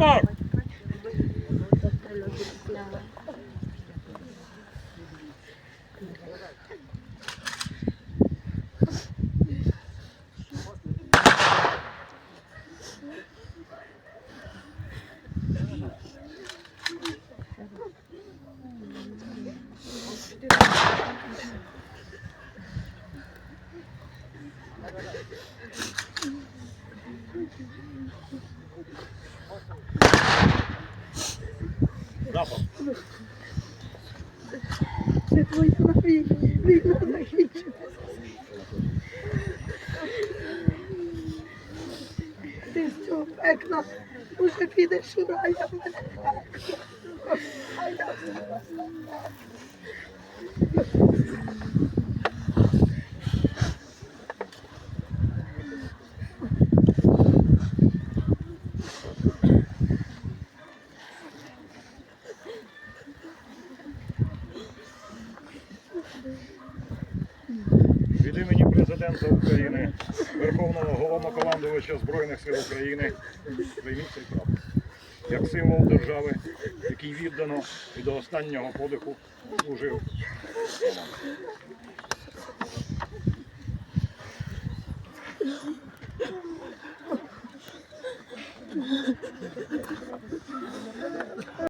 Прапор! Прапор! Це твоя війна закінчилася. Ти з цього пекла уже підеш у рай, а в мене пекло. Від імені президента України, Верховного Головнокомандувача Збройних сил України, прийміть цей прапор. Як символ держави, який віддано і до останнього подиху служив.